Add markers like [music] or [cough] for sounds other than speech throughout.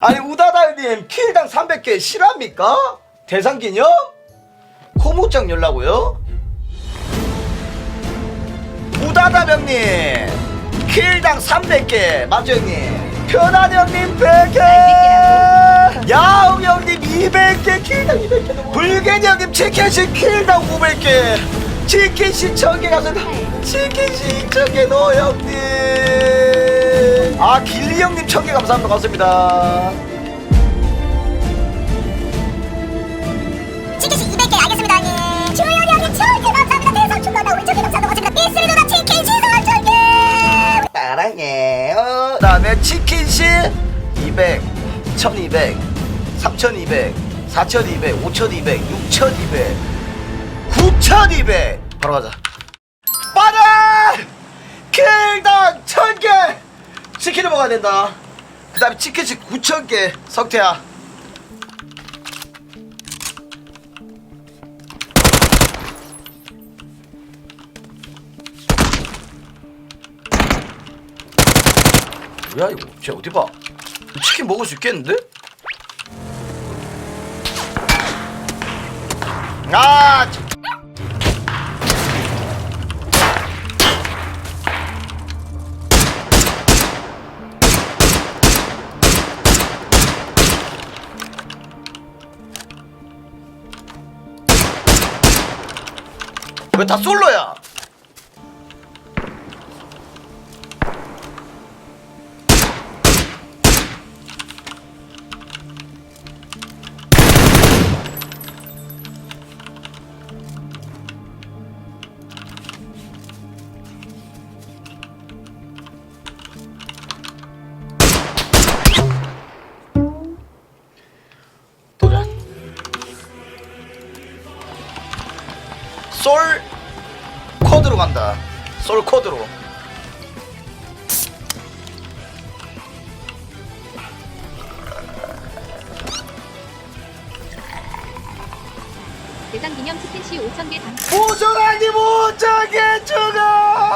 아니 우다다님 킬당 300개 실합니까? 대상 기념? 코무장 열라고요? 우다다병님 킬당 300개 맞죠 형님? 편한 형님 100개 야웅 형님 200개 킬당 200개 불겐 형님 치킨식 킬당 500개 치킨식 1000개 감사합니다 치킨식 1000개 노 형님 아 길리 형님 1000개 감사합니다 고맙습니다 치킨씩 200개 알겠습니다 형님 주현이 형님 천개 감사합니다 대상 축하나 우리 천개 감사합니다 고맙습니다 미스리 누나 치킨 시선 천개 사랑해요. 그 다음에 치킨시 200, 1200, 3200, 4200, 5200, 6200, 9200. 바로 가자. 치킨을 먹어야 된다. 그 다음에 치킨시 9000개. 석태야. 뭐야 이거? 쟤 어디 봐? 치킨 먹을 수 있겠는데? 아! 왜 다 솔로야? 간다. 솔 코드로. 대상 기념 치킨시 5,000개 당 보존하기 못하게 죽어.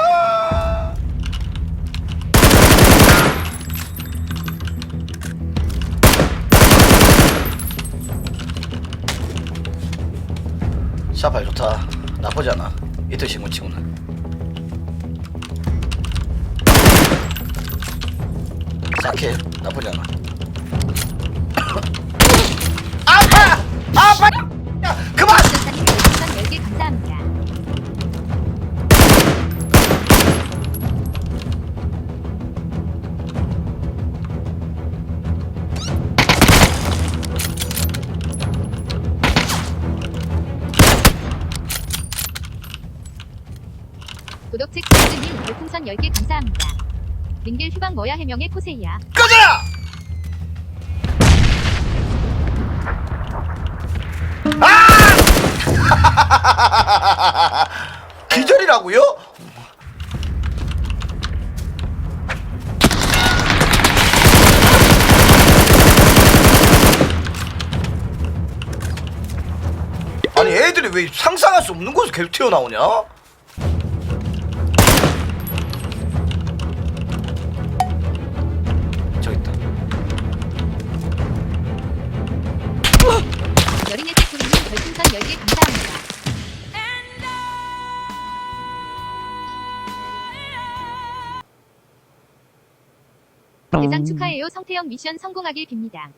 샤파이 좋다. 나쁘지 않아. 이틀 신문 치고는. 싹해. 나쁘지 않아. 아파! 아파! 야, 그만! 전사님 별풍선 10개 감사합니다. 구독책 크리즈님 별풍선 10개 감사합니다. 링겔 휴방 뭐야 해명의 코세이야. 꺼져라! 아! [laughs] 기절이라고요? 아니 애들이 왜 상상할 수 없는 곳에서 계속 튀어나오냐? 10개 감사합니다. 대상 축하해요 성태형 미션 성공하길 빕니다.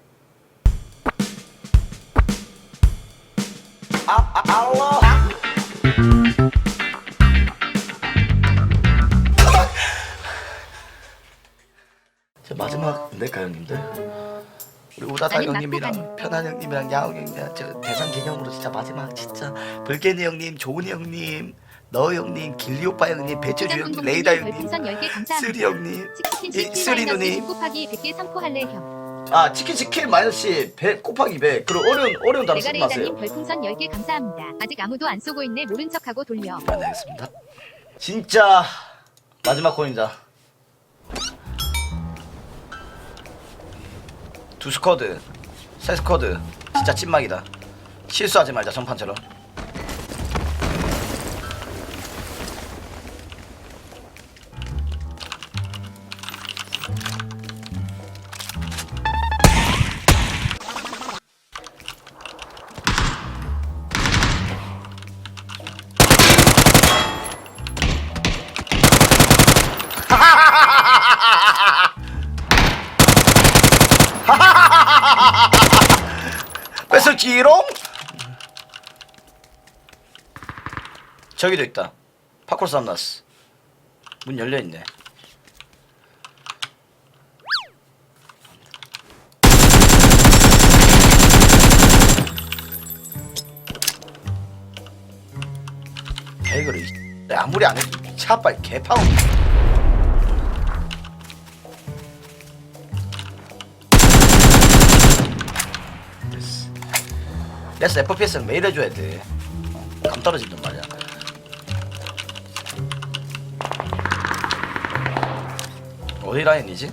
아, 아. 저 마지막 될까요, 형님들? 아니, 형님이랑. 편한 형님이랑 야옹 형님이랑 저 대상 기념으로 진짜 마지막 진짜 불개니 형님, 조은이 형님, 너 형님, 길리 오빠 형님, 배철주 형님, 레이다 형님, 별풍선 10개 감사합니다. 쓰리 형님, 쓰리 누님. 1 곱하기 100개 삼포할래 형. 아 치킨 치킨 마이너스 100 곱하기 100 그리고 어려운 어려운 단어 내가 쓰지 마세요. 레이다님 별풍선 10개 감사합니다. 아직 아무도 안 쏘고 있네 모른 척하고 돌려. 네, 알겠습니다. 진짜 마지막 코인이 두 스쿼드, 세 스쿼드, 진짜 찐막이다. 실수하지 말자 전판처럼. 저기도 있다. 파콜 쌈났어 문 열려있네. 배그를 이- 아무리 안 해도 차 빨리 개파고 됐어. 그래서 FPS는 매일 해줘야 돼. 어, 감 떨어진단 어디 라인이지?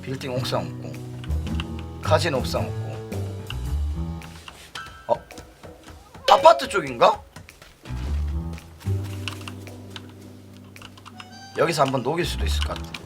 빌딩 옥상 없고 카지노 옥상 없고 어? 아파트 쪽인가? 여기서 한번 녹일 수도 있을 것 같아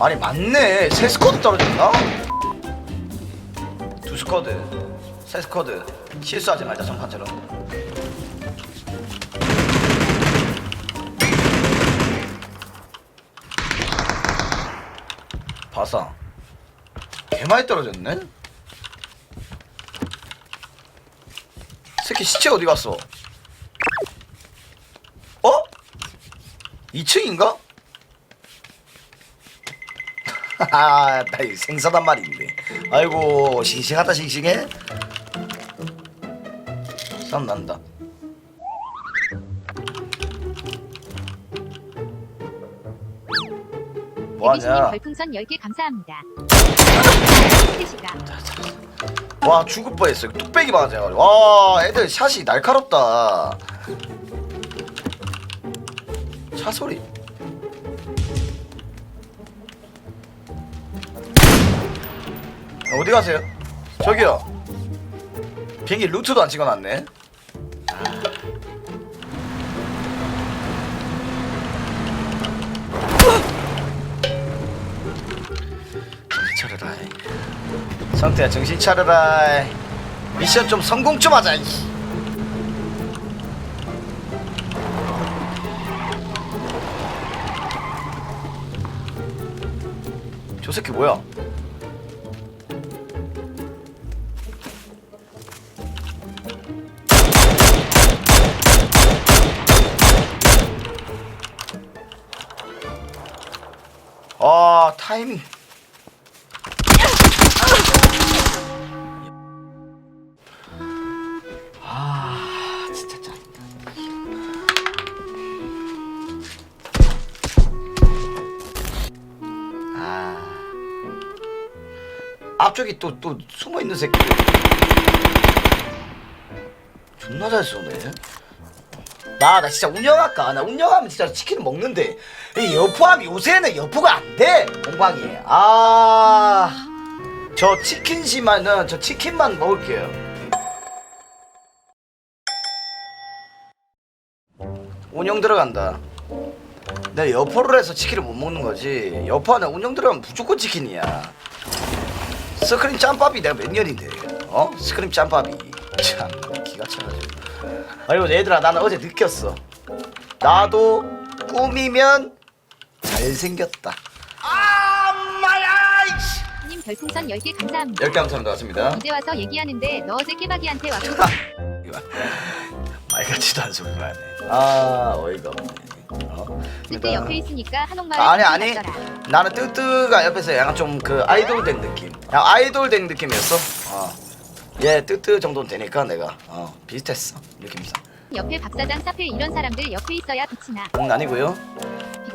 아니 맞네 세 스쿼드 떨어졌나? 두 스쿼드 세 스쿼드 실수하지 말자 전판처럼 봐서 개 많이 떨어졌네 새끼 시체 어디 갔어? 어? 2층인가? 하하 나 이거 생사단 말인데 아이고 싱싱하다 싱싱해. 싸움 난다. 뭐하냐? 별풍선 10개 감사합니다. 와 죽을 뻔했어 뚝배기 맞아가지고. 와 애들 샷이 날카롭다. 차 소리 어디 가세요? 저기요. 비행기 루트도 안 찍어놨네. 정신 차려라 성태야 정신 차려라 미션 좀 성공 좀 하자 이씨. 저 새끼 뭐야 타이밍. 아 진짜 짜증나. 아. 앞쪽에 또또 숨어 있는 새끼. 존나 잘 쏘네. 나, 나 진짜 운영할까? 나 운영하면 진짜 치킨 먹는데 이 여포함 요새는 여포가 안 돼 공방이 아 저 치킨시면은 저 치킨만 먹을게요 운영 들어간다. 내가 여포를 해서 치킨을 못 먹는 거지. 여포 안에 운영 들어가면 무조건 치킨이야. 스크림 짬밥이 내가 몇 년인데, 어? 스크림 짬밥이 참 기가 차가지고. 아이고 얘들아 나는 어제 느꼈어. 나도 꾸미면 잘생겼다. 아, 마야! 님 별풍선 10개 감사합니다. 열개 감사합니다. 왔습니다. 이제 와서 얘기하는데 너 어제 깨박이한테 왔고 말 같지도 않은 소리를 하네. 아 어이가 없네. 어? 그때 옆에 있으니까 한옥마을 아니 아니 갔더라. 나는 뜨뜨가 옆에서 약간 좀 그 아이돌 된 느낌 야 아이돌 된 느낌이었어 어 얘 뜨뜨 정도는 되니까 내가 어 비슷했어 느낌상 옆에 박사장 사페 이런 사람들 옆에 있어야 빛이 나. 응 아니고요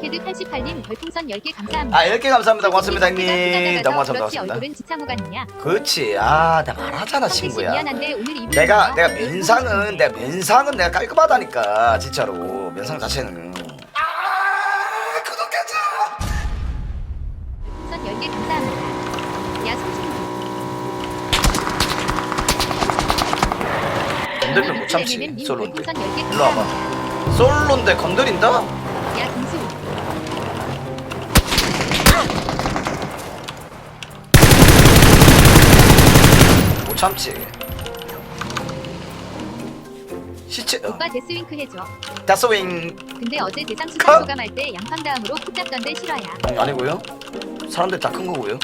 비케드 88님 별풍선 10개 감사합니다. 아 10개 감사합니다 고맙습니다 내가 형님 수다 너무 감사합니다 그렇지 고맙습니다 얼굴은 지창호 같느냐? 그렇지 아 내가 말하잖아 성태 씨 친구야 미안한데 오늘 이분 내가 내가 면상은 내가 면상은 내가 깔끔하다니까 진짜로 면상 자체는 아 10개 감사합니다. 야 송신구. 건들면 못 참지 님 솔로인데 별풍선 10개 일로 와봐. 솔로인데 건드린다? 야 참지 시체 어. 오빠 데스윙크 해줘. 다스윙 근데 어제 대상 컷! 수상 소감할 때 양팡 다음으로 푹 잡던데 실화야. 아니고요 사람들 다 큰 거고요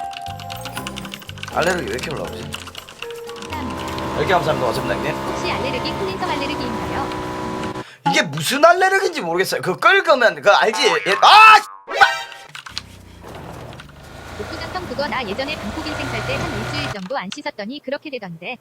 [laughs] 알레르기 왜 이렇게 올라오지? 이렇게 감사합니다 어sem장님 혹시 알레르기 클린성 알레르기인가요? 이게 무슨 알레르기인지 모르겠어요 그거 끓으면 그거 알지? 예- 아! 복 그거 나 예전에 방콕 인생 살 때 한 일주일 정도 안 씻었더니 그렇게 되던데.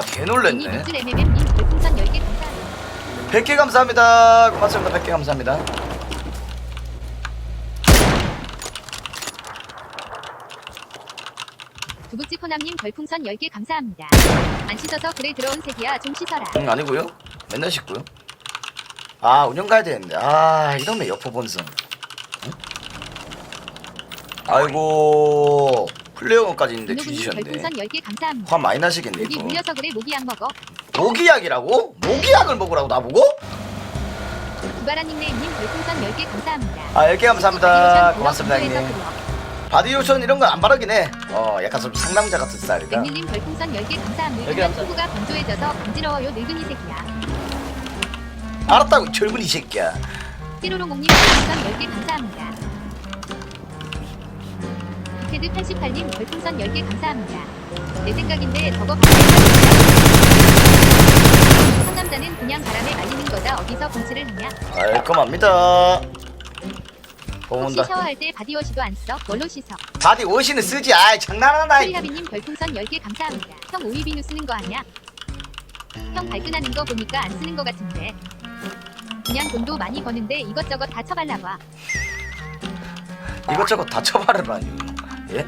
개놀랬네. 뮤즈 MMM님 별풍선 10개 감사합니다. 100개 감사합니다. 고맙습니다. 100개 감사합니다. 두부찌 코남님 별풍선 10개 감사합니다. 안 씻어서 그래 들어온 새끼야 좀 씻어라. 응 아니고요. 맨날 씻고요. 아 운영 가야 되는데. 아 이러면 여포 본선. 응? 아이고 플레이어까지 있는데 누구님 주시셨네 별풍선 10개 감사합니다. 화 많이 나시겠네 목이 이거 물려서 그래 모기 약 먹어. 모기약이라고? 모기약을 먹으라고 나보고? 구바라 닉네임님 별풍선 10개 감사합니다. 아 10개 감사합니다 고맙습니다 형님 그려. 바디로션 이런 건 안 바르긴 해 어 약간 좀 상남자 같은 스타일이다 백릴님 별풍선 10개 감사합니다. 10개 늙은 감사- 피부가 건조해져서 간지러워요 늙은이 새끼야. 알았다고 젊은 이 새끼야 띠로롱공님 별풍선 10개 감사합니다. 테드 88님 별풍선 10개 감사합니다. 내 생각인데 저거 상남자는 그냥 바람에 말리는 거다 어디서 공치를 하냐? 깔끔합니다 혹시 고운다 샤워할 때 바디워시도 안 써? 뭘로 씻어? 바디 워시는 쓰지 아이 장난하나 이 프리하비님 별풍선 10개 감사합니다. 형 오이 비누 쓰는 거 아냐? 형 발끈하는 거 보니까 안 쓰는 거 같은데. 그냥 돈도 많이 버는데 이것저것 다 쳐발라봐. 이것저것 다 쳐바르라니 예?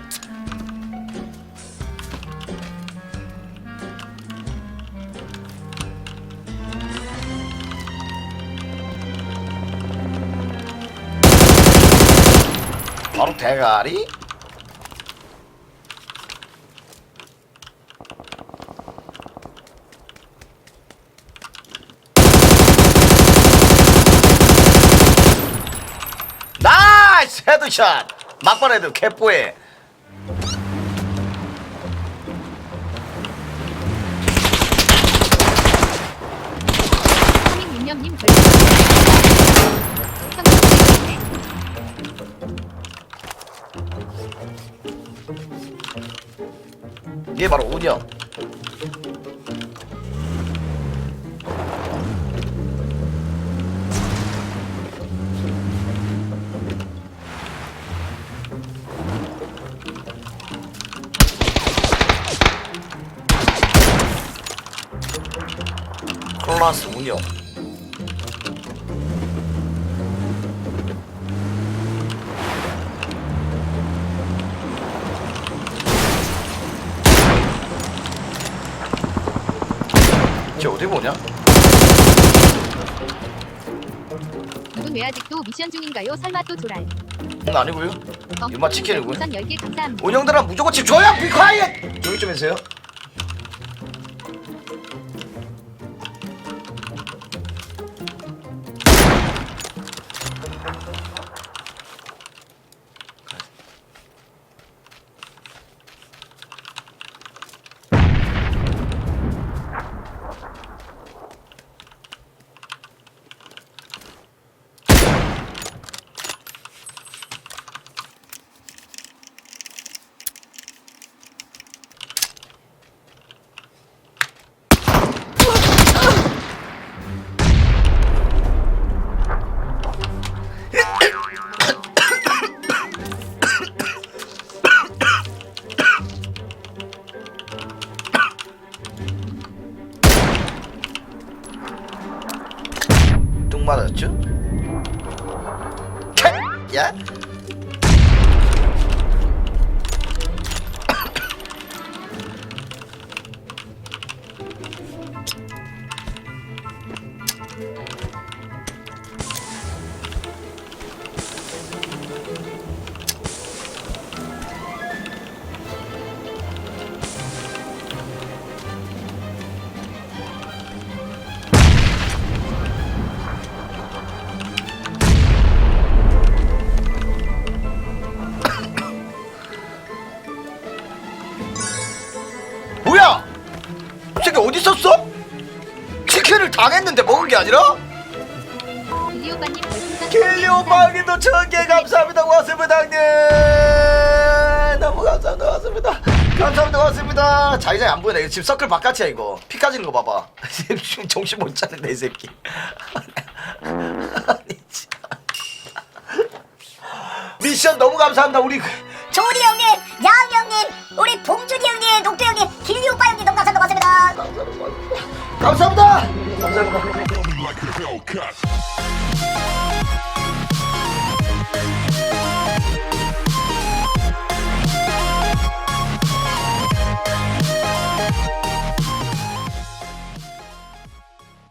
바로 대가리? 나이스 헤드샷 헤드 개뽀해 성인문념님 별풍선 10개 감사합니다. 형 이게 바로 운영 어디 보냐? 이분 왜 아직도 미션 중인가요? 설마 또 조랄. 응 아니고요 어, 이마 치킨이고요. 별풍선 10개 감사합니다. 운영들아 무조건 집 줘야 비콰이엇 여기 좀 해주세요 맞았죠? 캬! 야? 당했는데 먹은 게 아니라? 길리 오빠님 별풍선 킬리 오빠님도 천개 감사합니다. 고맙습니다 형님. 너무 감사합니다 고맙습니다. 감사합니다 고맙습니다. 자기장이 안 보이네. 지금 서클 바깥이야 이거. 피 까지는 거 봐봐. [laughs] 지금 정신 못 차리네 이 새끼. [laughs] 아니, 진짜. 미션 너무 감사합니다. 우리 조리 형님, 야응 형님, 우리 봉준이 형님, 녹두 형님, 길리 오빠 형님 너무 감사합니다. 고맙습니다. 감사합니다. 감사합니다.